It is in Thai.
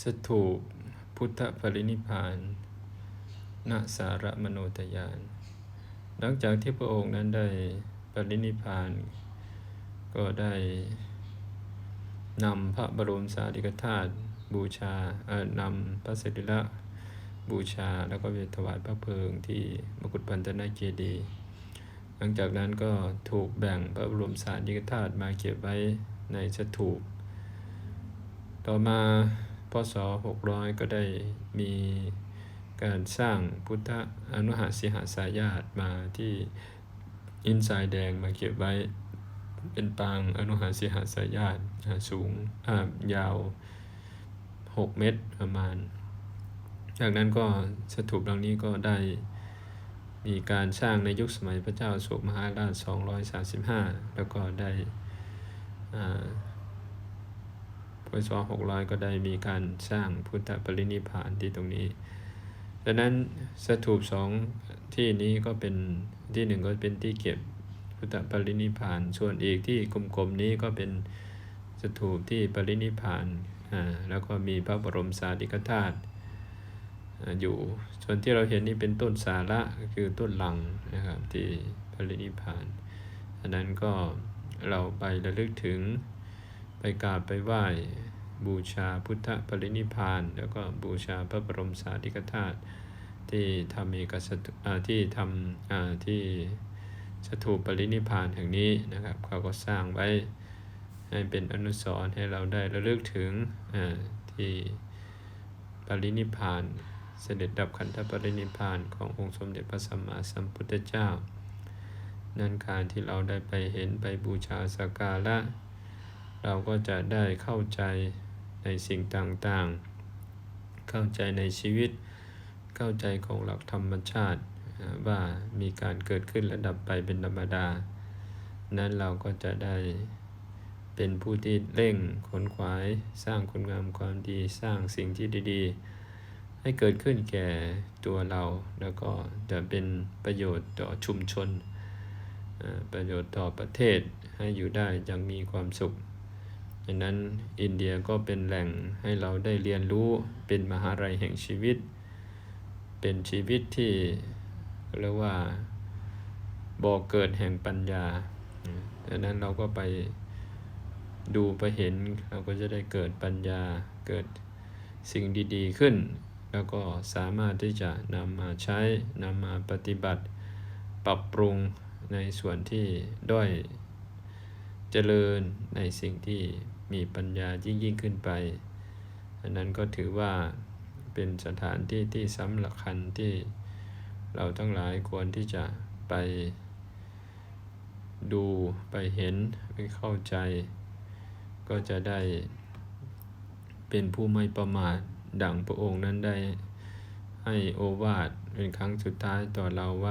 สถูปพุทธปรินิพานณสารมโนทยาน หลังจากที่พระองค์นั้นได้ปรินิพาน ก็ได้นำพระบรมสารีริกธาตุบูชาเอ่อนำพระสรีระบูชาแล้วก็ไปถวายพระเพลิงที่มกุฏพันธนาเจดีย์หลังจากนั้นก็ถูกแบ่งพระบรมสารีริกธาตุมาเก็บไว้ในสถูปต่อมา พศ 600 ก็ได้มีการสร้างพุทธอนุหาสิหาสายาตมาที่อินไซด์แดงมาเก็บไว้เป็นปางอนุหาสิหาสายาตสูงยาว 6 เมตรประมาณ จากนั้นก็สถูปหลังนี้ก็ได้มีการสร้างในยุคสมัยพระเจ้าโศกมหาราช 235 แล้วก็ได้ พศ600 ก็ได้มีการสร้างพุทธปรินิพานที่ตรงนี้ดังนั้นสถูปสองที่นี้ก็เป็นที่หนึ่งก็เป็นที่เก็บพุทธปรินิพาน ส่วนอีกที่กลมๆนี้ก็เป็นสถูปที่ปรินิพานอ่าแล้วก็มีพระบรมสารีริกธาตุอยู่ส่วนที่เราเห็นนี่เป็นต้นสาระคือต้นหลังนะครับที่ปรินิพานอันนั้นก็เราไประลึกถึง ไปกราบไปไหว้บูชาพุทธปรินิพาน แล้วก็บูชาพระบรมสารีริกธาตุที่ทำมีกษัตที่ทำที่สถูปปรินิพานแห่งนี้นะครับ เขาก็สร้างไว้ให้เป็นอนุสรณ์ให้เราได้ระลึกถึงที่ปรินิพานเสด็จดับขันธปรินิพานขององค์สมเด็จพระสัมมาสัมพุทธเจ้า นั่นการที่เราได้ไปเห็นไปบูชาสักการะ เราก็จะได้เข้าใจในสิ่งต่างๆ เข้าใจในชีวิต เข้าใจของหลักธรรมชาติ ว่ามีการเกิดขึ้นและดับไปเป็นธรรมดา นั้นเราก็จะได้เป็นผู้ที่เร่งขนขวายสร้างคุณงามความดีสร้างสิ่งที่ดีๆ ให้เกิดขึ้นแก่ตัวเราแล้วก็จะเป็นประโยชน์ต่อชุมชน ประโยชน์ต่อประเทศให้อยู่ได้อย่างมีความสุข ดังนั้นอินเดียก็เป็นแหล่งให้เราได้เรียนรู้เป็นมหาลัยแห่งชีวิต เป็นชีวิตที่เรียกว่าบ่อเกิดแห่งปัญญาดังนั้นเราก็ไปดูไปเห็นเราก็จะได้เกิดปัญญาเกิดสิ่งดีๆขึ้น แล้วก็สามารถที่จะนำมาใช้นำมาปฏิบัติ ปรับปรุงในส่วนที่ด้อยเจริญในสิ่งที่ มีปัญญายิ่งยิ่งขึ้นไป อันนั้นก็ถือว่าเป็นสถานที่ที่สำคัญที่เราทั้งหลายควรที่จะไปดูไปเห็นไปเข้าใจ ก็จะได้เป็นผู้ไม่ประมาทดังพระองค์นั้นได้ให้โอวาทเป็นครั้งสุดท้ายต่อเราว่า